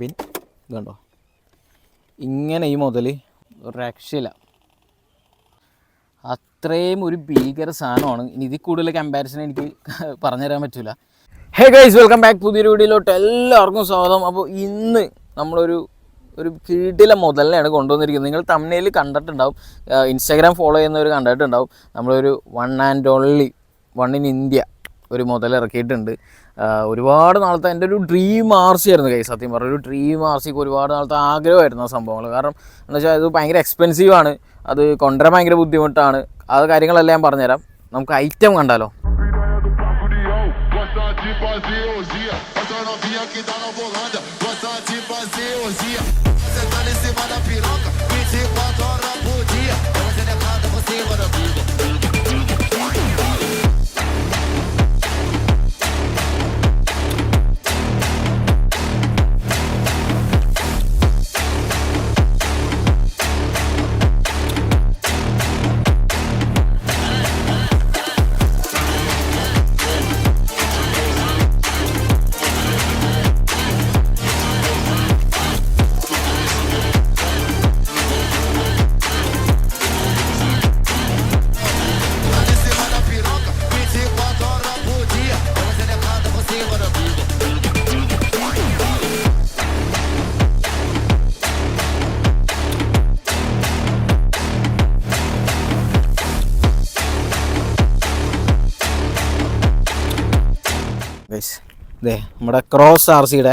പിന്നെ ഇതുണ്ടോ ഇങ്ങനെ ഈ മുതൽ രക്ഷയില്ല. അത്രയും ഒരു ഭീകര സാധനമാണ്. ഇനി ഇതിൽ കൂടുതൽ കമ്പാരിസൺ എനിക്ക് പറഞ്ഞുതരാൻ പറ്റില്ല ഹേ ഗൈസ് വെൽക്കം ബാക്ക് പുതിയൊരു വീഡിയോയിലോട്ട് എല്ലാവർക്കും സ്വാഗതം. അപ്പോൾ ഇന്ന് നമ്മളൊരു ഒരു കീടിലെ മുതലിനെയാണ് കൊണ്ടുവന്നിരിക്കുന്നത്. നിങ്ങൾ തമിഴിൽ കണ്ടിട്ടുണ്ടാവും. ഇൻസ്റ്റാഗ്രാം ഫോളോ ചെയ്യുന്നവർ കണ്ടിട്ടുണ്ടാവും. നമ്മളൊരു one and only one in India ഒരു മുതൽ ഇറക്കിയിട്ടുണ്ട്. ഒരുപാട് നാളത്തെ എന്റെ ഒരു ഡ്രീം ആർ സി ആയിരുന്നു കൈ സത്യം പറഞ്ഞ ഒരു ഡ്രീം ആർ സിക്ക് ഒരുപാട് നാളത്തെ ആഗ്രഹമായിരുന്നു ആ സംഭവങ്ങൾ കാരണം എന്ന് വെച്ചാൽ ഇത് ഭയങ്കര എക്സ്പെൻസീവ് ആണ്. അത് കൊണ്ടുവരാൻ ഭയങ്കര ബുദ്ധിമുട്ടാണ്. അത് കാര്യങ്ങളെല്ലാം ഞാൻ പറഞ്ഞുതരാം. നമുക്ക് ഐറ്റം കണ്ടാലോ? ഇതേ നമ്മുടെ ക്രോസ് ആർ സിയുടെ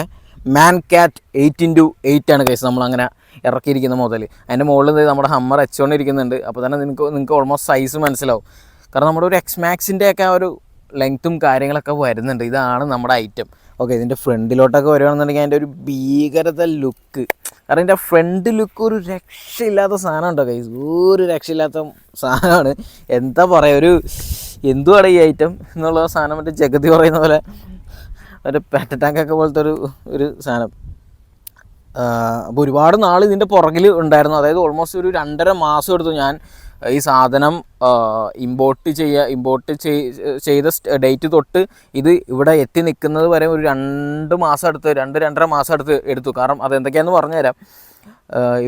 man cat eight into eight ആണ് കേസ് നമ്മളങ്ങനെ ഇറക്കിയിരിക്കുന്ന മുതൽ അതിന്റെ മുകളിൽ നമ്മുടെ ഹമ്മർ വെച്ചുകൊണ്ടിരിക്കുന്നുണ്ട് അപ്പോൾ തന്നെ നിങ്ങൾക്ക് നിങ്ങൾക്ക് ഓൾമോസ്റ്റ് സൈസ് മനസ്സിലാവും. കാരണം നമ്മുടെ ഒരു എക്സ് മാക്സിന്റെ ഒക്കെ ആ ഒരു ലെങ്ത്തും കാര്യങ്ങളൊക്കെ വരുന്നുണ്ട്. ഇതാണ് നമ്മുടെ ഐറ്റം ഓക്കെ ഇതിന്റെ ഫ്രണ്ടിലോട്ടൊക്കെ വരുവാണെന്നുണ്ടെങ്കിൽ അതിന്റെ ഒരു ഭീകരത ലുക്ക് കാരണം ഇതിന്റെ ഫ്രണ്ട് ലുക്ക് ഒരു രക്ഷയില്ലാത്ത സാധനം ഉണ്ടോ കൈസ് ഒരു രക്ഷയില്ലാത്ത സാധനമാണ്. എന്താ പറയുക ഒരു എന്തുവാണ് ഈ ഐറ്റം എന്നുള്ള സാധനം മറ്റേ ജഗതി പറയുന്ന പോലെ മറ്റേ പെറ്റ ടാങ്കൊക്കെ പോലത്തെ ഒരു ഒരു സാധനം. അപ്പോൾ ഒരുപാട് നാൾ ഇതിന്റെ പുറകിൽ ഉണ്ടായിരുന്നു. അതായത് ഓൾമോസ്റ്റ് ഒരു രണ്ടര മാസം എടുത്തു ഞാൻ ഈ സാധനം ഇമ്പോർട്ട് ചെയ്യുക ഇമ്പോർട്ട് ചെയ്ത ഡേറ്റ് തൊട്ട് ഇത് ഇവിടെ എത്തി നിൽക്കുന്നത് വരെ ഒരു രണ്ട് മാസം അടുത്ത് രണ്ട് രണ്ടര മാസം അടുത്ത് എടുത്തു. കാരണം അതെന്തൊക്കെയാണെന്ന് പറഞ്ഞുതരാം.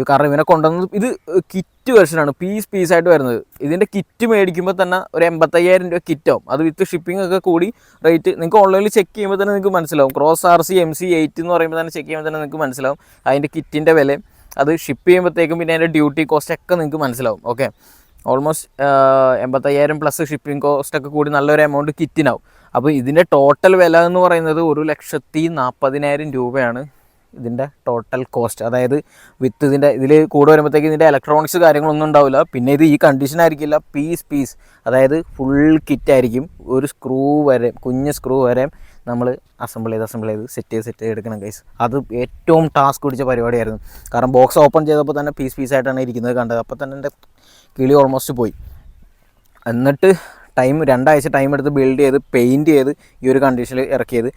കാരണം ഇവനെ കൊണ്ടുവന്നത് ഇത് കിറ്റ് വെർഷനാണ് പീസ് പീസായിട്ട് വരുന്നത്. ഇതിന്റെ കിറ്റ് മേടിക്കുമ്പോൾ തന്നെ ഒരു എൺപത്തയ്യായിരം രൂപ കിറ്റാവും അത് വിത്ത് ഷിപ്പിംഗ് ഒക്കെ കൂടി റേറ്റ് നിങ്ങൾക്ക് ഓൺലൈനിൽ ചെക്ക് ചെയ്യുമ്പോൾ തന്നെ നിങ്ങൾക്ക് മനസ്സിലാവും. Cross R C M C eight എന്ന് പറയുമ്പോൾ തന്നെ ചെക്ക് ചെയ്യുമ്പോൾ തന്നെ നിങ്ങൾക്ക് മനസ്സിലാവും അതിന്റെ കിറ്റിന്റെ വില. അത് ഷിപ്പ് ചെയ്യുമ്പോഴത്തേക്കും പിന്നെ അതിന്റെ ഡ്യൂട്ടി കോസ്റ്റ് ഒക്കെ നിങ്ങൾക്ക് മനസ്സിലാവും. ഓക്കെ ഓൾമോസ്റ്റ് എൺപത്തയ്യായിരം പ്ലസ് ഷിപ്പിംഗ് കോസ്റ്റ് ഒക്കെ കൂടി നല്ലൊരു എമൗണ്ട് കിറ്റിനാവും അപ്പോൾ ഇതിന്റെ ടോട്ടൽ വില എന്ന് പറയുന്നത് ഒരു ലക്ഷത്തി നാൽപ്പതിനായിരം രൂപയാണ്. ഇതിന്റെ ടോട്ടൽ കോസ്റ്റ് അതായത് വിത്ത് ഇതിന്റെ ഇതിൽ കൂടെ വരുമ്പോഴത്തേക്ക് ഇതിന്റെ ഇലക്ട്രോണിക്സ് കാര്യങ്ങളൊന്നും ഉണ്ടാവില്ല. പിന്നെ ഇത് ഈ കണ്ടീഷൻ ആയിരിക്കില്ല. പീസ് പീസ് അതായത് ഫുൾ കിറ്റ് ആയിരിക്കും. ഒരു സ്ക്രൂ വരെ കുഞ്ഞ് സ്ക്രൂ വരെ നമ്മൾ അസംബിൾ ചെയ്ത് അസംബിൾ ചെയ്ത് സെറ്റ് ചെയ്ത് സെറ്റ് ചെയ്ത് എടുക്കണം ഗൈസ് അത് ഏറ്റവും ടാസ്ക് പിടിച്ച പരിപാടിയായിരുന്നു. കാരണം ബോക്സ് ഓപ്പൺ ചെയ്തപ്പോൾ തന്നെ പീസ് പീസായിട്ടാണ് ഇരിക്കുന്നത് കണ്ടത്. അപ്പോൾ തന്നെ എന്റെ കിളി ഓൾമോസ്റ്റ് പോയി. എന്നിട്ട് ടൈം രണ്ടാഴ്ച ടൈം എടുത്ത് ബിൽഡ് ചെയ്ത് പെയിന്റ് ചെയ്ത് ഈ ഒരു കണ്ടീഷനിൽ ഇറക്കിയത്.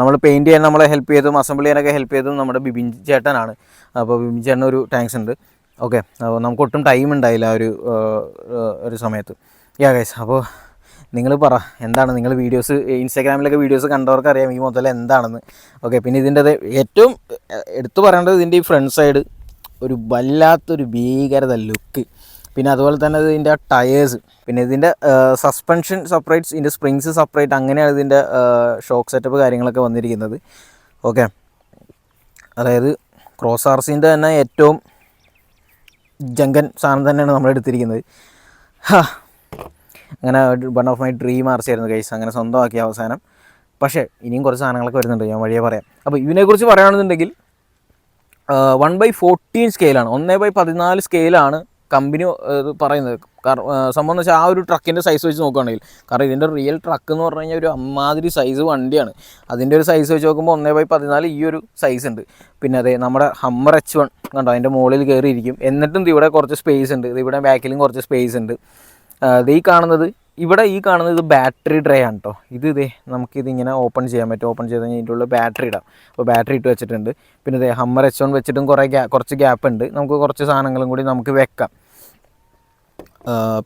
നമ്മൾ പെയിന്റ് ചെയ്യാൻ നമ്മളെ ഹെൽപ്പ് ചെയ്തതും അസംബിൾ ചെയ്യാനൊക്കെ ഹെൽപ്പ് ചെയ്തതും നമ്മുടെ ബിബിൻ ചേട്ടനാണ്. അപ്പോൾ ബിബിൻ ചേട്ടന് ഒരു താങ്ക്സ് ഉണ്ട്. ഓക്കെ അപ്പോൾ നമുക്ക് ഒട്ടും ടൈം ഉണ്ടായില്ല ഒരു ഒരു സമയത്ത്. യാ ഗൈസ് അപ്പോൾ നിങ്ങൾ പറ എന്താണ് നിങ്ങൾ വീഡിയോസ് ഇൻസ്റ്റാഗ്രാമിലൊക്കെ വീഡിയോസ് കണ്ടവർക്ക് അറിയാം ഈ മുതൽ എന്താണെന്ന്. ഓക്കെ പിന്നെ ഇതിന്റെ ഏറ്റവും എടുത്തു പറയേണ്ടത് ഇതിന്റെ ഈ ഫ്രണ്ട് സൈഡ് ഒരു വല്ലാത്തൊരു ഭീകരത ലുക്ക് പിന്നെ അതുപോലെ തന്നെ ഇതിന്റെ ടയേഴ്സ് പിന്നെ ഇതിന്റെ സസ്പെൻഷൻ സെപ്പറേറ്റ്സ് ഇതിന്റെ സ്പ്രിങ്സ് സെപ്പറേറ്റ് അങ്ങനെയാണ് ഇതിന്റെ ഷോക്ക് സെറ്റപ്പ് കാര്യങ്ങളൊക്കെ വന്നിരിക്കുന്നത്. ഓക്കെ അതായത് ക്രോസ് ആർ സിന്റെ തന്നെ ഏറ്റവും ജങ്കൻ സാധനം തന്നെയാണ് നമ്മൾ എടുത്തിരിക്കുന്നത്. അങ്ങനെ one of my dream R C ആയിരുന്നു കൈസ് അങ്ങനെ സ്വന്തമാക്കിയ അവസാനം. പക്ഷേ ഇനിയും കുറച്ച് സാധനങ്ങളൊക്കെ വരുന്നുണ്ട്. ഞാൻ വഴിയെ പറയാം. അപ്പോൾ ഇതിനെക്കുറിച്ച് പറയുകയാണെന്നുണ്ടെങ്കിൽ വൺ ബൈ ഫോർട്ടീൻ സ്കെയിലാണ് ഒന്ന് ബൈ പതിനാല് സ്കെയിലാണ് കമ്പനി പറയുന്നത്. സംഭവം എന്ന് വെച്ചാൽ ആ ഒരു ട്രക്കിന്റെ സൈസ് വെച്ച് നോക്കുകയാണെങ്കിൽ കാരണം ഇതിന്റെ റിയൽ ട്രക്ക് എന്ന് പറഞ്ഞു കഴിഞ്ഞാൽ ഒരു അമ്മാതിരി സൈസ് വണ്ടിയാണ്. അതിന്റെ ഒരു സൈസ് വെച്ച് നോക്കുമ്പോൾ ഒന്നേ ബൈ പതിനാല് ഈ ഒരു സൈസ് ഉണ്ട്. പിന്നെ അതെ നമ്മുടെ ഹമ്മർ എച്ച് വൺ കണ്ടോ? അതിന്റെ മുകളിൽ കയറിയിരിക്കും എന്നിട്ടും ഇവിടെ കുറച്ച് സ്പേസ് ഉണ്ട്. ഇവിടെ ബാക്കിലും കുറച്ച് സ്പേസ് ഉണ്ട്. ഇത് ഈ കാണുന്നത് ഇവിടെ ഈ കാണുന്നത് ബാറ്ററി ഡ്രൈ ആണ് കേട്ടോ ഇത് ഇതേ നമുക്കിത് ഇങ്ങനെ ഓപ്പൺ ചെയ്യാൻ പറ്റും. ഓപ്പൺ ചെയ്ത് കഴിഞ്ഞാൽ ഇതിന്റെ ബാറ്ററി ഇടാം. അപ്പോൾ ബാറ്ററി ഇട്ട് വെച്ചിട്ടുണ്ട്. പിന്നെ ഇതേ ഹമ്മർ എച്ച് വെച്ചിട്ടും കുറേ കുറച്ച് ഗ്യാപ്പ് ഉണ്ട്. നമുക്ക് കുറച്ച് സാധനങ്ങളും കൂടി നമുക്ക് വെക്കാം.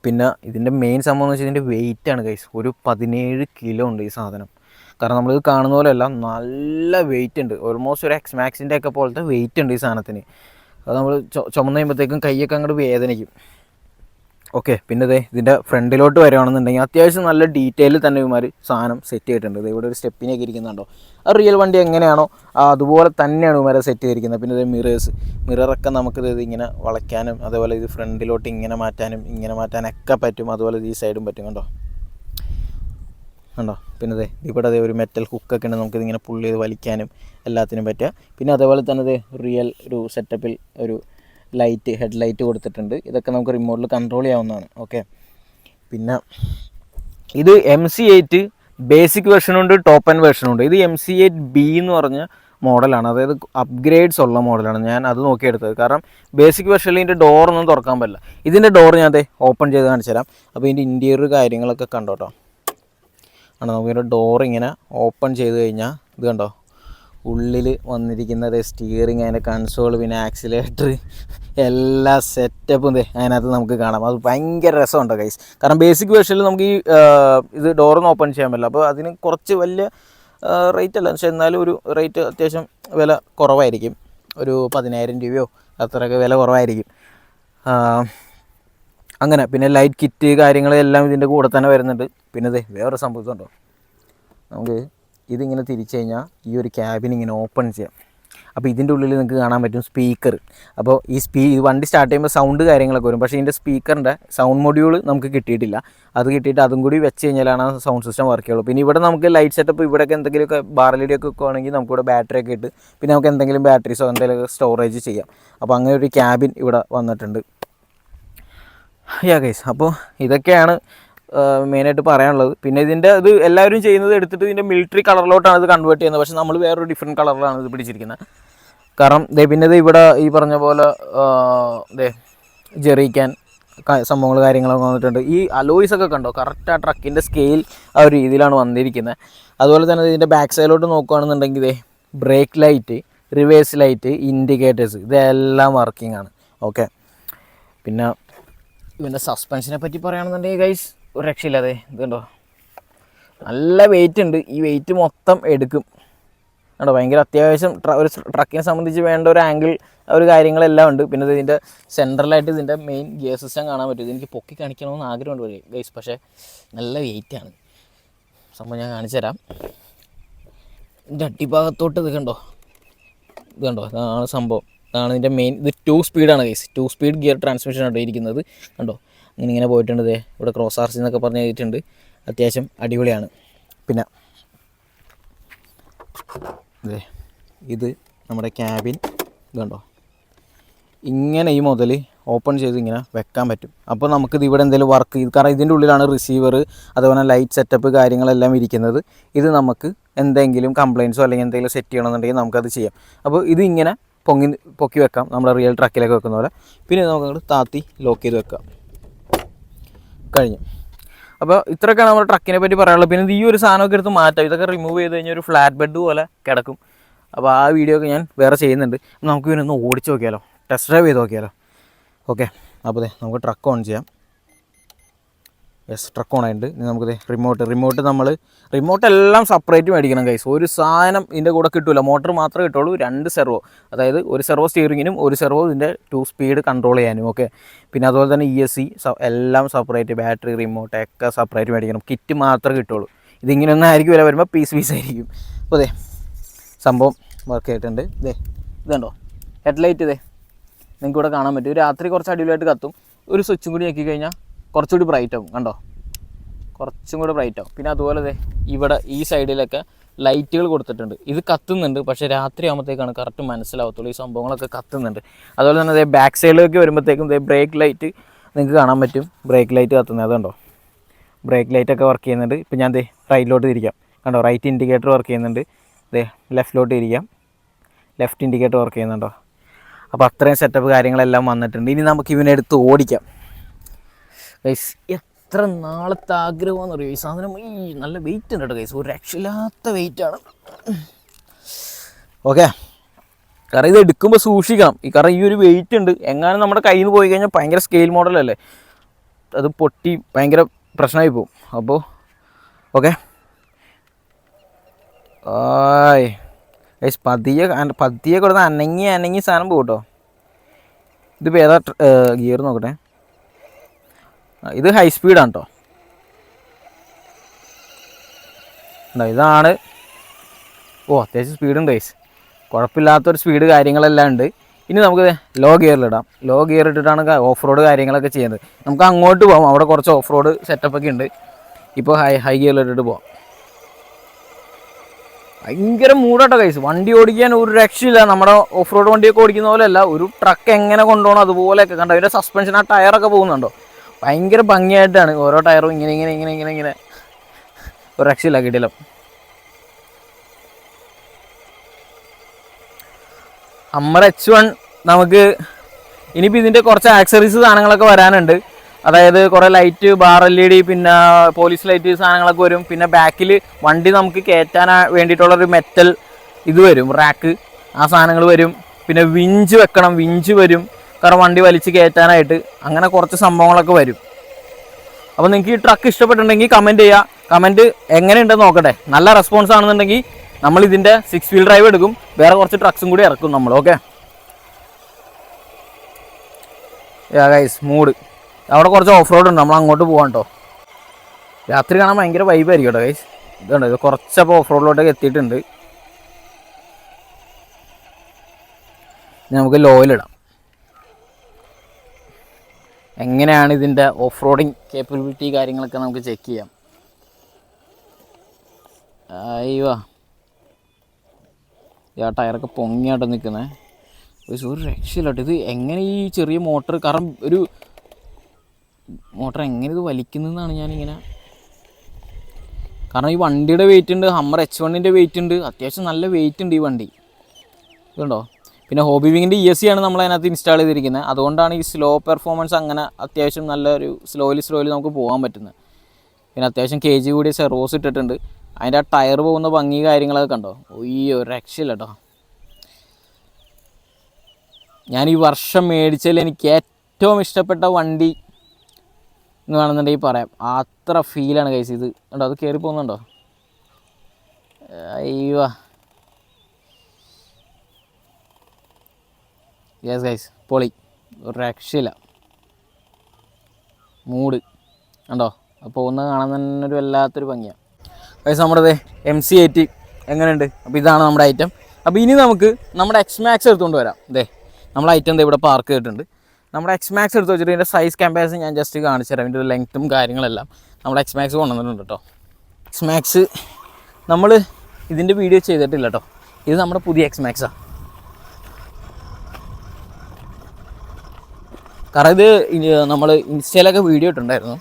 പിന്നെ ഇതിന്റെ മെയിൻ സംഭവം എന്ന് വെച്ചാൽ ഇതിന്റെ ആണ് കൈസ് ഒരു പതിനേഴ് കിലോ ഉണ്ട് ഈ സാധനം. കാരണം നമ്മളിത് കാണുന്ന പോലെയല്ല നല്ല വെയിറ്റ് ഉണ്ട്. ഓൾമോസ്റ്റ് ഒരു എക്സ് മാക്സിന്റെ ഒക്കെ പോലത്തെ വെയിറ്റ് ഉണ്ട് ഈ സാധനത്തിന്. അത് നമ്മൾ ചുമന്ന് കഴിയുമ്പോഴത്തേക്കും കൈയൊക്കെ അങ്ങോട്ട് വേദനിക്കും. ഓക്കെ പിന്നെ ദേ ഇതിന്റെ ഫ്രണ്ടിലോട്ട് വരികയാണെന്നുണ്ടെങ്കിൽ അത്യാവശ്യം നല്ല ഡീറ്റെയിൽ തന്നെ ഇവന്മാർ സാധനം സെറ്റ് ചെയ്തിട്ടുണ്ട്. ദേ ഇവിടെ ഒരു സ്റ്റെപ്പിനൊക്കെ ഇരിക്കുന്നുണ്ടോ? ആ റിയൽ വണ്ടി എങ്ങനെയാണോ അതുപോലെ തന്നെയാണ് ഇവന്മാരെ സെറ്റ് ചെയ്തിരിക്കുന്നത്. പിന്നെ ഇത് മിറേഴ്സ് മിററൊക്കെ നമുക്കിത് ഇത് ഇങ്ങനെ വളയ്ക്കാനും അതേപോലെ ഇത് ഫ്രണ്ടിലോട്ട് ഇങ്ങനെ മാറ്റാനും ഇങ്ങനെ മാറ്റാനൊക്കെ പറ്റും. അതുപോലെ ഈ സൈഡും പറ്റും കണ്ടോ? കണ്ടോ? പിന്നെ അതെ ഇവിടെ അതേ ഒരു മെറ്റൽ ഹുക്കൊക്കെ ഉണ്ട്. നമുക്കിത് ഇങ്ങനെ പുള്ളി ചെയ്ത് വലിക്കാനും എല്ലാത്തിനും പറ്റുക. പിന്നെ അതേപോലെ തന്നെ ഇത് റിയൽ ഒരു സെറ്റപ്പിൽ ഒരു ലൈറ്റ് ഹെഡ് ലൈറ്റ് കൊടുത്തിട്ടുണ്ട്. ഇതൊക്കെ നമുക്ക് റിമോട്ടിൽ കൺട്രോൾ ചെയ്യാവുന്നതാണ്. ഓക്കെ പിന്നെ ഇത് എം സി എയ്റ്റ് ബേസിക് വെർഷനുണ്ട് ടോപ്പ് ആൻഡ് വെർഷനുണ്ട് ഇത് എം സി എയ്റ്റ് ബി എന്ന് പറഞ്ഞ മോഡലാണ് അതായത് അപ്ഗ്രേഡ്സ് ഉള്ള മോഡലാണ് ഞാൻ അത് നോക്കിയെടുത്തത്. കാരണം ബേസിക് വെർഷനിൽ ഇതിന്റെ ഡോറൊന്നും തുറക്കാൻ പറ്റില്ല. ഇതിന്റെ ഡോർ ഞാൻ അതെ ഓപ്പൺ ചെയ്ത് കാണിച്ചു തരാം. അപ്പോൾ ഇതിന്റെ ഇന്റീരിയർ കാര്യങ്ങളൊക്കെ കണ്ടോട്ടോ ആണ്? നമുക്കിതിന്റെ ഡോർ ഇങ്ങനെ ഓപ്പൺ ചെയ്ത് കഴിഞ്ഞാൽ ഇത് കണ്ടോ? ഉള്ളിൽ വന്നിരിക്കുന്നത് സ്റ്റിയറിങ് അതിന്റെ കൺസോൾ പിന്നെ ആക്സിലേറ്റർ എല്ലാ സെറ്റപ്പും അതിനകത്ത് നമുക്ക് കാണാം. അത് ഭയങ്കര രസമുണ്ടോ ഗൈസ് കാരണം ബേസിക് വേർഷനിൽ നമുക്ക് ഈ ഇത് ഡോറൊന്നും ഓപ്പൺ ചെയ്യാൻ പറ്റില്ല. അപ്പോൾ അതിന് കുറച്ച് വലിയ റേറ്റ് അല്ല. പക്ഷേ എന്നാലും ഒരു റേറ്റ് അത്യാവശ്യം വില കുറവായിരിക്കും. ഒരു പതിനായിരം രൂപയോ അത്രയൊക്കെ വില കുറവായിരിക്കും. അങ്ങനെ. പിന്നെ ലൈറ്റ് കിറ്റ് കാര്യങ്ങളെല്ലാം ഇതിന്റെ കൂടെ തന്നെ വരുന്നുണ്ട്. പിന്നെ ഇത് വേറെ സംഭവിച്ചുണ്ടോ നമുക്ക് ഇതിങ്ങനെ തിരിച്ചു കഴിഞ്ഞാൽ ഈ ഒരു ക്യാബിൻ ഇങ്ങനെ ഓപ്പൺ ചെയ്യാം. അപ്പോൾ ഇതിന്റെ ഉള്ളിൽ നിങ്ങൾക്ക് കാണാൻ പറ്റും സ്പീക്കർ അപ്പോൾ ഈ സ്പീ വണ്ടി സ്റ്റാർട്ട് ചെയ്യുമ്പോൾ സൗണ്ട് കാര്യങ്ങളൊക്കെ വരും. പക്ഷേ ഇതിന്റെ സ്പീക്കറിന്റെ സൗണ്ട് മൊഡ്യൂൾ നമുക്ക് കിട്ടിയിട്ടില്ല. അത് കിട്ടിയിട്ട് അതും കൂടി വെച്ച് കഴിഞ്ഞാലാണ് ആ സൗണ്ട് സിസ്റ്റം വർക്ക് ചെയ്യുള്ളൂ. പിന്നെ ഇവിടെ നമുക്ക് ലൈറ്റ് സെറ്റപ്പ് ഇവിടെയൊക്കെ എന്തെങ്കിലുമൊക്കെ ബാറലടി ഒക്കെ വെക്കുകയാണെങ്കിൽ നമുക്കിവിടെ ബാറ്ററി ഒക്കെ ഇട്ട് പിന്നെ നമുക്ക് എന്തെങ്കിലും ബാറ്ററീസോ എന്തെങ്കിലും സ്റ്റോറേജ് ചെയ്യാം. അപ്പോൾ അങ്ങനെ ഒരു ക്യാബിൻ ഇവിടെ വന്നിട്ടുണ്ട്. യാ ഗൈസ് അപ്പോൾ ഇതൊക്കെയാണ് മെയിനായിട്ട് പറയാനുള്ളത്. പിന്നെ ഇതിന്റെ ഇത് എല്ലാവരും ചെയ്യുന്നത് എടുത്തിട്ട് ഇതിന്റെ മിലിറ്ററി കളറിലോട്ടാണ് ഇത് കൺവേർട്ട് ചെയ്യുന്നത്. പക്ഷേ നമ്മൾ വേറൊരു ഡിഫറെന്റ് കളറിലാണ് ഇത് പിടിച്ചിരിക്കുന്നത്. കാരണം ദേ പിന്നെ ഇത് ഇവിടെ ഈ പറഞ്ഞ പോലെ ദേ ജെറിക്കാൻ സംഭവങ്ങൾ കാര്യങ്ങളൊക്കെ വന്നിട്ടുണ്ട്. ഈ അലോയ്സ് ഒക്കെ കണ്ടോ? കറക്റ്റ് ആ ട്രക്കിന്റെ സ്കെയിൽ ആ ഒരു രീതിയിലാണ് വന്നിരിക്കുന്നത്. അതുപോലെ തന്നെ ഇതിന്റെ ബാക്ക് സൈഡിലോട്ട് നോക്കുകയാണെന്നുണ്ടെങ്കിൽ ഇതേ brake light reverse light indicators ഇതെല്ലാം വർക്കിംഗ് ആണ്. ഓക്കെ പിന്നെ ഇവന്റെ സസ്പെൻഷനെ പറ്റി പറയുകയാണെന്നുണ്ടെങ്കിൽ ഗൈസ് ഒരു രക്ഷയില്ലാതെ ഇതുണ്ടോ നല്ല വെയിറ്റ് ഉണ്ട്. ഈ വെയിറ്റ് മൊത്തം എടുക്കും. കണ്ടോ? ഭയങ്കര അത്യാവശ്യം ഒരു ട്രക്കിനെ സംബന്ധിച്ച് വേണ്ട ഒരു ആംഗിൾ ഒരു കാര്യങ്ങളെല്ലാം ഉണ്ട്. പിന്നെ ഇത് ഇതിന്റെ സെൻട്രലായിട്ട് ഇതിന്റെ മെയിൻ ഗിയർ സിസ്റ്റം കാണാൻ പറ്റും. ഇതെനിക്ക് പൊക്കി കാണിക്കണമെന്ന് ആഗ്രഹമുണ്ട് ഗൈസ് പക്ഷേ നല്ല വെയിറ്റാണ് സംഭവം ഞാൻ കാണിച്ചു തരാം. ഇതിന്റെ അടിഭാഗത്തോട്ട് ഇത് കണ്ടോ? ഇത് കണ്ടോ? ഇതാണ് സംഭവം. ഇതാണ് ഇതിന്റെ മെയിൻ ഇത് two സ്പീഡാണ് guys two speed gear transmission ആണ് ഇരിക്കുന്നത്. കണ്ടോ? അങ്ങനെ ഇങ്ങനെ പോയിട്ടുണ്ട് ദേ. ഇവിടെ ക്രോസ് ആർ സി എന്നൊക്കെ പറഞ്ഞു എഴുതിയിട്ടുണ്ട് അത്യാവശ്യം അടിപൊളിയാണ്. പിന്നെ ദേ ഇത് നമ്മുടെ ക്യാബിൻ ഇതുണ്ടോ? ഇങ്ങനെ ഈ മുതൽ ഓപ്പൺ ചെയ്ത് ഇങ്ങനെ വെക്കാൻ പറ്റും. അപ്പോൾ നമുക്കിത് ഇവിടെ എന്തെങ്കിലും വർക്ക് ഇത് കാരണം ഇതിന്റെ ഉള്ളിലാണ് റിസീവർ അതുപോലെ ലൈറ്റ് സെറ്റപ്പ് കാര്യങ്ങളെല്ലാം ഇരിക്കുന്നത്. ഇത് നമുക്ക് എന്തെങ്കിലും കംപ്ലയിൻസോ അല്ലെങ്കിൽ എന്തെങ്കിലും സെറ്റ് ചെയ്യണമെന്നുണ്ടെങ്കിൽ നമുക്കത് ചെയ്യാം. അപ്പോൾ ഇത് ഇങ്ങനെ പൊങ്ങി പൊക്കി വെക്കാം. നമ്മുടെ റിയൽ ട്രക്കിലേക്ക് വെക്കുന്ന പോലെ. പിന്നെ നമുക്ക് അങ്ങോട്ട് താത്തി ലോക്ക് ചെയ്ത് വെക്കാം. കഴിഞ്ഞു. അപ്പോൾ ഇത്രയൊക്കെയാണ് നമ്മുടെ ട്രക്കിനെ പറ്റി പറയാനുള്ളത് പിന്നെ ഈ ഒരു സാധനമൊക്കെ എടുത്ത് മാറ്റാം. ഇതൊക്കെ റിമൂവ് ചെയ്ത് കഴിഞ്ഞാൽ ഒരു ഫ്ലാറ്റ് ബെഡ് പോലെ കിടക്കും. അപ്പോൾ ആ വീഡിയോ ഒക്കെ ഞാൻ വേറെ ചെയ്യുന്നുണ്ട്. നമുക്ക് ഇതിനൊന്ന് ഓടിച്ച് നോക്കിയാലോ. ടെസ്റ്റ് ഡ്രൈവ് ചെയ്ത് നോക്കിയാലോ. ഓക്കെ അപ്പോൾ നമുക്ക് ട്രക്ക് ഓൺ ചെയ്യാം. യെസ് ട്രക്ക് ഓൺ ആയിട്ടുണ്ട്. ഇനി നമുക്ക് റിമോട്ട് റിമോട്ട് നമ്മൾ റിമോട്ട് എല്ലാം സെപ്പറേറ്റ് മേടിക്കണം കൈസ് ഒരു സാധനം ഇതിന്റെ കൂടെ കിട്ടില്ല മോട്ടർ മാത്രമേ കിട്ടുള്ളൂ രണ്ട് സെർവോ അതായത് ഒരു സെർവോ സ്റ്റിയറിങ്ങിനും ഒരു സെർവോ ഇതിന്റെ ടു സ്പീഡ് കൺട്രോൾ ചെയ്യാനും ഓക്കെ പിന്നെ അതുപോലെ തന്നെ ഇ എസ് സി എല്ലാം സെപ്പറേറ്റ് ബാറ്ററി റിമോട്ട് ഒക്കെ സെപ്പറേറ്റ് മേടിക്കണം. കിറ്റ് മാത്രമേ കിട്ടുള്ളൂ. ഇതിങ്ങനെയൊന്നും ആയിരിക്കും വില വരുമ്പോൾ പീസ് പീസ് ആയിരിക്കും. അപ്പോൾ അതെ സംഭവം വർക്ക് ആയിട്ടുണ്ട് ഇതേ ഇതുണ്ടോ ഹെഡ്ലൈറ്റ് ഇതേ നിങ്ങൾക്ക് ഇവിടെ കാണാൻ പറ്റും. രാത്രി കുറച്ച് അടിപൊളിയായിട്ട് കത്തും. ഒരു സ്വിച്ചും കൂടി ഞെക്കി കഴിഞ്ഞാൽ കുറച്ചുകൂടി ബ്രൈറ്റ് ആവും കണ്ടോ? കുറച്ചും കൂടി ബ്രൈറ്റ് ആവും. പിന്നെ അതുപോലെ ദേ ഇവിടെ ഈ സൈഡിലൊക്കെ ലൈറ്റുകൾ കൊടുത്തിട്ടുണ്ട്. ഇത് കത്തുന്നുണ്ട് പക്ഷേ രാത്രി ആകുമ്പോഴത്തേക്കാണ് കറക്റ്റ് മനസ്സിലാവത്തുള്ളൂ. ഈ സംഭവങ്ങളൊക്കെ കത്തുന്നുണ്ട്. അതുപോലെ തന്നെ അതേ ബാക്ക് സൈഡിലേക്ക് വരുമ്പോഴത്തേക്കും ഇതേ ബ്രേക്ക് ലൈറ്റ് നിങ്ങൾക്ക് കാണാൻ പറ്റും. ബ്രേക്ക് ലൈറ്റ് കത്തുന്നത്. അതുണ്ടോ? ബ്രേക്ക് ലൈറ്റ് ഒക്കെ വർക്ക് ചെയ്യുന്നുണ്ട്. ഇപ്പം ഞാൻ ദേ റൈറ്റിലോട്ട് തിരിക്കാം. കണ്ടോ? റൈറ്റ് ഇൻഡിക്കേറ്റർ വർക്ക് ചെയ്യുന്നുണ്ട്. ദേ ലെഫ്റ്റിലോട്ട് തിരിക്കാം. ലെഫ്റ്റ് ഇൻഡിക്കേറ്റർ വർക്ക് ചെയ്യുന്നുണ്ടോ? അപ്പോൾ അത്രയും സെറ്റപ്പ് കാര്യങ്ങളെല്ലാം വന്നിട്ടുണ്ട്. ഇനി നമുക്ക് ഇവനെടുത്ത് ഓടിക്കാം. ഗൈസ് എത്ര നാളത്തെ ആഗ്രഹമാണെന്ന് അറിയോ ഈ സാധനം ഈ നല്ല വെയിറ്റ് ഉണ്ട് കേട്ടോ ഗൈസ് ഒരു രക്ഷയില്ലാത്ത വെയിറ്റാണ് ഓക്കെ കാരണം ഇത് എടുക്കുമ്പോൾ സൂക്ഷിക്കണം. ഈ കാരണം ഈ ഒരു വെയിറ്റ് ഉണ്ട്. എങ്ങാനും നമ്മുടെ കയ്യിൽ നിന്ന് പോയി കഴിഞ്ഞാൽ ഭയങ്കര സ്കെയിൽ മോഡലല്ലേ അത് പൊട്ടി ഭയങ്കര പ്രശ്നമായി പോകും. അപ്പോൾ ഓക്കെ ഓയ് ഗൈസ് പതിയെ പതിയെ കൊടുത്ത് അനങ്ങി അനങ്ങി സാധനം പോകും കേട്ടോ ഇതിപ്പോൾ ഏതാ ഗിയർ നോക്കട്ടെ? ഇത് ഹൈ സ്പീഡാണ് കേട്ടോ ഇതാണ്. ഓ അത്യാവശ്യം സ്പീഡുണ്ട് ഗൈസ് കുഴപ്പമില്ലാത്തൊരു സ്പീഡ് കാര്യങ്ങളെല്ലാം ഉണ്ട്. ഇനി നമുക്ക് ലോ ഗിയറിലിടാം ലോ ഗിയർ ഇട്ടിട്ടാണ് ഓഫ് റോഡ് കാര്യങ്ങളൊക്കെ ചെയ്യുന്നത്. നമുക്ക് അങ്ങോട്ട് പോകാം അവിടെ കുറച്ച് ഓഫ് റോഡ് സെറ്റപ്പൊക്കെ ഉണ്ട്. ഇപ്പോൾ ഹൈ ഹൈ ഗിയറിലിട്ടിട്ട് പോവാം. ഭയങ്കര മൂടാട്ടോ കൈസ് വണ്ടി ഓടിക്കാൻ ഒരു രക്ഷയില്ല. നമ്മുടെ ഓഫ് റോഡ് വണ്ടിയൊക്കെ ഓടിക്കുന്ന പോലെയല്ല ഒരു ട്രക്ക് എങ്ങനെ കൊണ്ടുപോകണം അതുപോലെയൊക്കെ കണ്ടോ? അതിന്റെ സസ്പെൻഷൻ ആ ടയറൊക്കെ പോകുന്നുണ്ടോ? ഭയങ്കര ഭംഗിയായിട്ടാണ്. ഓരോ ടയറും ഇങ്ങനെ ഇങ്ങനെ ഇങ്ങനെ ഇങ്ങനെ ഇങ്ങനെ. ഒരു രക്ഷയില്ല കിടിലം. അമ്മർ എച്ച് വൺ നമുക്ക് ഇനിയിപ്പോൾ ഇതിന്റെ കുറച്ച് ആക്സറീസ് സാധനങ്ങളൊക്കെ വരാനുണ്ട്. അതായത് കുറേ light bar L E D പിന്നെ പോലീസ് ലൈറ്റ് സാധനങ്ങളൊക്കെ വരും. പിന്നെ ബാക്കിൽ വണ്ടി നമുക്ക് കയറ്റാൻ വേണ്ടിയിട്ടുള്ളൊരു മെറ്റൽ ഇത് വരും റാക്ക് ആ സാധനങ്ങൾ വരും. പിന്നെ വിഞ്ച് വെക്കണം വിഞ്ച് വരും. കാരണം വണ്ടി വലിച്ച് കയറ്റാനായിട്ട് അങ്ങനെ കുറച്ച് സംഭവങ്ങളൊക്കെ വരും. അപ്പോൾ നിങ്ങൾക്ക് ഈ ട്രക്ക് ഇഷ്ടപ്പെട്ടിട്ടുണ്ടെങ്കിൽ കമന്റ് ചെയ്യുക കമന്റ് എങ്ങനെയുണ്ടെന്ന് നോക്കട്ടെ. നല്ല റെസ്പോൺസ് ആണെന്നുണ്ടെങ്കിൽ നമ്മൾ ഇതിന്റെ സിക്സ് വീൽ ഡ്രൈവ് എടുക്കും. വേറെ കുറച്ച് ട്രക്സും കൂടി ഇറക്കും നമ്മൾ ഓക്കെ ഗൈസ് മൂഡ് അവിടെ കുറച്ച് ഓഫ് റോഡ് ഉണ്ട്. നമ്മൾ അങ്ങോട്ട് പോകാം കേട്ടോ രാത്രി കാണാൻ ഭയങ്കര വൈബായിരിക്കും കേട്ടോ ഗൈസ് ഇതുണ്ട് ഇത് കുറച്ചപ്പോൾ ഓഫ് റോഡിലോട്ടൊക്കെ എത്തിയിട്ടുണ്ട്. നമുക്ക് ലോയിലിടാം എങ്ങനെയാണ് ഇതിന്റെ ഓഫ് റോഡിങ് കേപ്പബിലിറ്റി കാര്യങ്ങളൊക്കെ നമുക്ക് ചെക്ക് ചെയ്യാം. അയ്യോ. ആ ടയറൊക്കെ പൊങ്ങിയായിട്ട് നിൽക്കുന്നത് ഒരു രക്ഷയില്ല കേട്ടോ ഇത് എങ്ങനെ ഈ ചെറിയ മോട്ടർ കാരണം ഒരു മോട്ടർ എങ്ങനെ ഇത് വലിക്കുന്നതെന്നാണ് ഞാനിങ്ങനെ കാരണം ഈ വണ്ടിയുടെ വെയിറ്റ് ഉണ്ട് ഹമ്മർ എച്ച് വണ്ണിന്റെ വെയിറ്റ് ഉണ്ട്. അത്യാവശ്യം നല്ല വെയിറ്റ് ഉണ്ട് ഈ വണ്ടി. ഇതുണ്ടോ? പിന്നെ ഹോബി വിങ്ങിന്റെ ഇ എസ് സി ആണ് നമ്മൾ അതിനകത്ത് ഇൻസ്റ്റാൾ ചെയ്തിരിക്കുന്നത്. അതുകൊണ്ടാണ് ഈ സ്ലോ പെർഫോമൻസ് അങ്ങനെ അത്യാവശ്യം നല്ലൊരു സ്ലോയിൽ സ്ലോയിൽ നമുക്ക് പോകാൻ പറ്റുന്നത്. പിന്നെ അത്യാവശ്യം കെ ജി കൂടി സെറോസ് ഇട്ടിട്ടുണ്ട്. അതിന്റെ ആ ടയർ പോകുന്ന ഭംഗി കാര്യങ്ങളൊക്കെ കണ്ടോ? ഒയ്യോ രക്ഷയില്ല കേട്ടോ ഞാൻ ഈ വർഷം മേടിച്ചതിൽ എനിക്ക് ഏറ്റവും ഇഷ്ടപ്പെട്ട വണ്ടി എന്ന് വേണമെന്നുണ്ടെങ്കിൽ പറയാം. അത്ര ഫീലാണ് ഇത്. ഉണ്ടോ അത് കയറി പോകുന്നുണ്ടോ? അയ്യോ. യെസ് ഗൈസ് പൊളി. ഒരു രക്ഷയില്ല. മൂഡ് ഉണ്ടോ അപ്പോൾ ഒന്ന് കാണാൻ തന്നെ ഒരു വല്ലാത്തൊരു ഭംഗിയാണ് ഗൈസ് നമ്മുടെ എം സി എയ്റ്റി എങ്ങനെയുണ്ട്? അപ്പോൾ ഇതാണ് നമ്മുടെ ഐറ്റം അപ്പോൾ ഇനി നമുക്ക് നമ്മുടെ എക്സ് മാക്സ് എടുത്തുകൊണ്ട് വരാം. ദേ നമ്മുടെ ഐറ്റം ദേ ഇവിടെ പാർക്ക് ചെയ്തിട്ടുണ്ട്. നമ്മുടെ എക്സ് മാക്സ് എടുത്ത് വെച്ചിട്ട് ഇതിന്റെ സൈസ് കമ്പാരിസൺ ഞാൻ ജസ്റ്റ് കാണിച്ചു തരാം. ഇതിന്റെ ലെങ്ത്തും കാര്യങ്ങളെല്ലാം. നമ്മുടെ എക്സ് മാക്സ് കൊണ്ടുവന്നിട്ടുണ്ട് കേട്ടോ എക്സ് മാക്സ് നമ്മൾ ഇതിന്റെ വീഡിയോ ചെയ്തിട്ടില്ല കേട്ടോ ഇത് നമ്മുടെ പുതിയ എക്സ് മാക്സാണ് കാരണം ഇത് നമ്മൾ ഇൻസ്റ്റയിലൊക്കെ വീഡിയോ ഇട്ടുണ്ടായിരുന്നു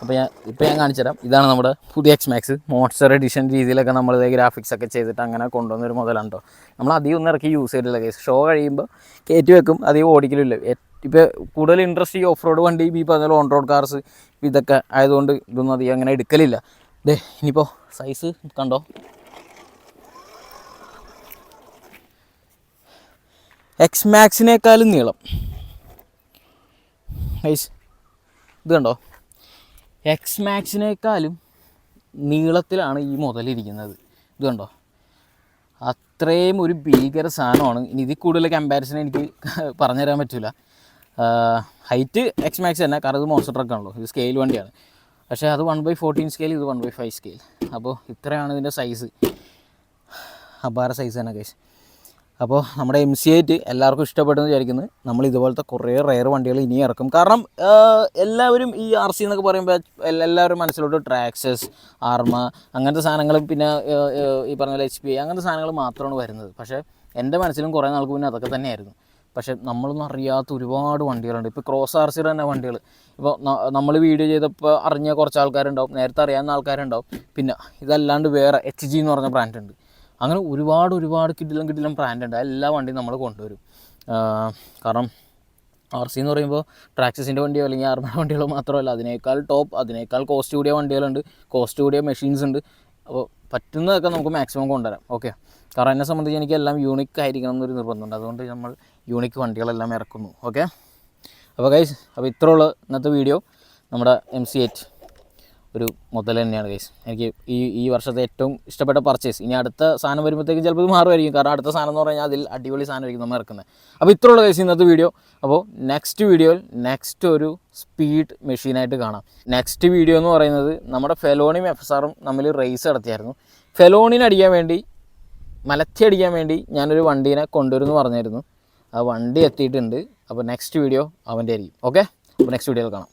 അപ്പോൾ ഞാൻ ഇപ്പോൾ ഞാൻ കാണിച്ചുതരാം. ഇതാണ് നമ്മുടെ പുതിയ എക്സ് മാക്സ് മോൺസ്റ്റർ എഡിഷൻ രീതിയിലൊക്കെ നമ്മൾ ഗ്രാഫിക്സ് ഒക്കെ ചെയ്തിട്ട് അങ്ങനെ കൊണ്ടുവന്നൊരു മുതലാണ് കേട്ടോ നമ്മൾ അധികം ഒന്നും ഇറക്കി യൂസ് ചെയ്തിട്ടില്ല കേസ് ഷോ കഴിയുമ്പോൾ കയറ്റി വെക്കും. അധികം ഓടിക്കലില്ല. ഇപ്പോൾ കൂടുതൽ ഇൻട്രസ്റ്റ് ഈ ഓഫ് റോഡ് വണ്ടി ഈ പറഞ്ഞ ഓൺ റോഡ് കാർസ് ഇതൊക്കെ ആയതുകൊണ്ട് ഇതൊന്നും അധികം അങ്ങനെ എടുക്കലില്ല. ദേ ഇനിയിപ്പോൾ സൈസ് കണ്ടോ? എക്സ് മാക്സിനേക്കാളും നീളം. ഐസ് ഇത് കണ്ടോ? എക്സ് മാക്സിനേക്കാളും നീളത്തിലാണ് ഈ മുതലിരിക്കുന്നത് ഇത് കണ്ടോ? അത്രയും ഒരു ഭീകര സാധനമാണ്. ഇനി ഇതിൽ കൂടുതൽ കമ്പാരിസൺ എനിക്ക് പറഞ്ഞുതരാൻ പറ്റില്ല ഹൈറ്റ് എക്സ് മാക്സ് തന്നെ. കാരണം ഇത് മോൺസ്റ്റർ ട്രക്കാണല്ലോ ഇത് സ്കെയിൽ വണ്ടിയാണ്. പക്ഷേ അത് വൺ ബൈ ഫോർട്ടീൻ സ്കെയിൽ ഇത് വൺ ബൈ ഫൈവ് സ്കെയിൽ അപ്പോൾ ഇത്രയാണ് ഇതിന്റെ സൈസ് അപാര സൈസ് തന്നെ കേസ് അപ്പോൾ നമ്മുടെ എം സി എയ്റ്റ് എല്ലാവർക്കും ഇഷ്ടപ്പെട്ടെന്ന് വിചാരിക്കുന്നത് നമ്മൾ ഇതുപോലത്തെ കുറേ റയർ വണ്ടികൾ ഇനി ഇറക്കും. കാരണം എല്ലാവരും ഈ ആർ സി എന്നൊക്കെ പറയുമ്പോൾ എല്ലാവരും മനസ്സിലോട്ട് ട്രാക്സസ് ആർമ അങ്ങനത്തെ സാധനങ്ങളും പിന്നെ ഈ പറഞ്ഞ പോലെ എച്ച് പി അങ്ങനത്തെ സാധനങ്ങൾ മാത്രമാണ് വരുന്നത്. പക്ഷേ എന്റെ മനസ്സിലും കുറേ നാൾക്ക് മുന്നേ അതൊക്കെ തന്നെയായിരുന്നു. പക്ഷേ നമ്മളൊന്നും അറിയാത്ത ഒരുപാട് വണ്ടികളുണ്ട്. ഇപ്പോൾ ക്രോസ് ആർ സിയുടെ തന്നെ വണ്ടികൾ. ഇപ്പോൾ നമ്മൾ വീഡിയോ ചെയ്തപ്പോൾ അറിഞ്ഞ കുറച്ച് ആൾക്കാരുണ്ടാവും നേരത്തെ അറിയാവുന്ന ആൾക്കാരുണ്ടാവും. പിന്നെ ഇതല്ലാണ്ട് വേറെ എച്ച് ജി എന്ന് പറഞ്ഞ ബ്രാൻഡ് ഉണ്ട്. അങ്ങനെ ഒരുപാട് ഒരുപാട് കിഡിലും കിഡിലും ബ്രാൻഡ് ഉണ്ട്. എല്ലാ വണ്ടിയും നമ്മൾ കൊണ്ടുവരും. കാരണം ആർ സി എന്ന് പറയുമ്പോൾ ട്രാക്സിന്റെ വണ്ടിയോ അല്ലെങ്കിൽ ആർമയുടെ വണ്ടികളോ മാത്രമല്ല അതിനേക്കാൾ ടോപ്പ് അതിനേക്കാൾ കോസ്റ്റ് കൂടിയ വണ്ടികളുണ്ട് കോസ്റ്റ് കൂടിയ മെഷീൻസ് ഉണ്ട്. അപ്പോൾ പറ്റുന്നതൊക്കെ നമുക്ക് മാക്സിമം കൊണ്ടുവരാം. ഓക്കെ കാരണം എന്നെ സംബന്ധിച്ച് എനിക്ക് എല്ലാം യൂണിക് ആയിരിക്കണം എന്നൊരു നിർബന്ധമുണ്ട്. അതുകൊണ്ട് നമ്മൾ യൂണിക് വണ്ടികളെല്ലാം ഇറക്കുന്നു. ഓക്കെ അപ്പോൾ ഗൈസ് അപ്പോൾ ഇത്രയുള്ള ഇന്നത്തെ വീഡിയോ നമ്മുടെ എം സി എയ്റ്റ് ഒരു മുതൽ തന്നെയാണ് ഗൈസ് എനിക്ക് ഈ ഈ വർഷത്തെ ഏറ്റവും ഇഷ്ടപ്പെട്ട പർച്ചേസ് ഇനി അടുത്ത സാധനം വരുമ്പോഴത്തേക്കും ചിലപ്പോൾ ഇത് മാറുമായിരിക്കും. കാരണം അടുത്ത സാധനം എന്ന് പറഞ്ഞാൽ അതിൽ അടിപൊളി സാധനമായിരിക്കും നമ്മൾ ഇറക്കുന്നത്. അപ്പോൾ ഇത്രയുള്ള ഗൈസ് ഇന്നത്തെ വീഡിയോ അപ്പോൾ നെക്സ്റ്റ് വീഡിയോയിൽ നെക്സ്റ്റ് ഒരു സ്പീഡ് മെഷീനായിട്ട് കാണാം. നെക്സ്റ്റ് വീഡിയോ എന്ന് പറയുന്നത് നമ്മുടെ ഫെലോണിയും എഫ് എസ് ആറും തമ്മിൽ റേസ് നടത്തിയായിരുന്നു. ഫെലോണിന് അടിക്കാൻ വേണ്ടി മലത്തി അടിക്കാൻ വേണ്ടി ഞാനൊരു വണ്ടീനെ കൊണ്ടുവരുമെന്ന് പറഞ്ഞായിരുന്നു. ആ വണ്ടി എത്തിയിട്ടുണ്ട്. അപ്പോൾ നെക്സ്റ്റ് വീഡിയോ അവന്റെ ആയിരിക്കും. ഓക്കെ അപ്പോൾ നെക്സ്റ്റ് വീഡിയോയിൽ കാണാം.